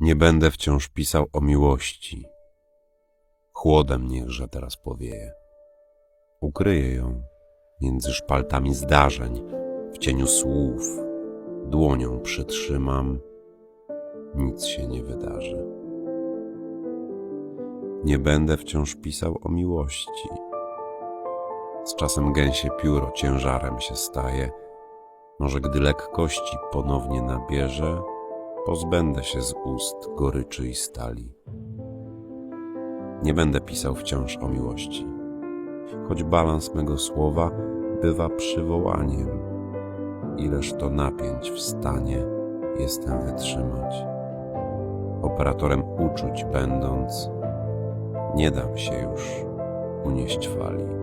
Nie będę wciąż pisał o miłości. Chłodem niechże teraz powieje. Ukryję ją między szpaltami zdarzeń, w cieniu słów. Dłonią przytrzymam, nic się nie wydarzy. Nie będę wciąż pisał o miłości. Z czasem gęsie pióro ciężarem się staje. Może gdy lekkości ponownie nabierze, pozbędę się z ust goryczy i stali. Nie będę pisał wciąż o miłości, choć balans mego słowa bywa przywołaniem. Ileż to napięć w stanie jestem wytrzymać. Operatorem uczuć będąc, nie dam się już unieść fali.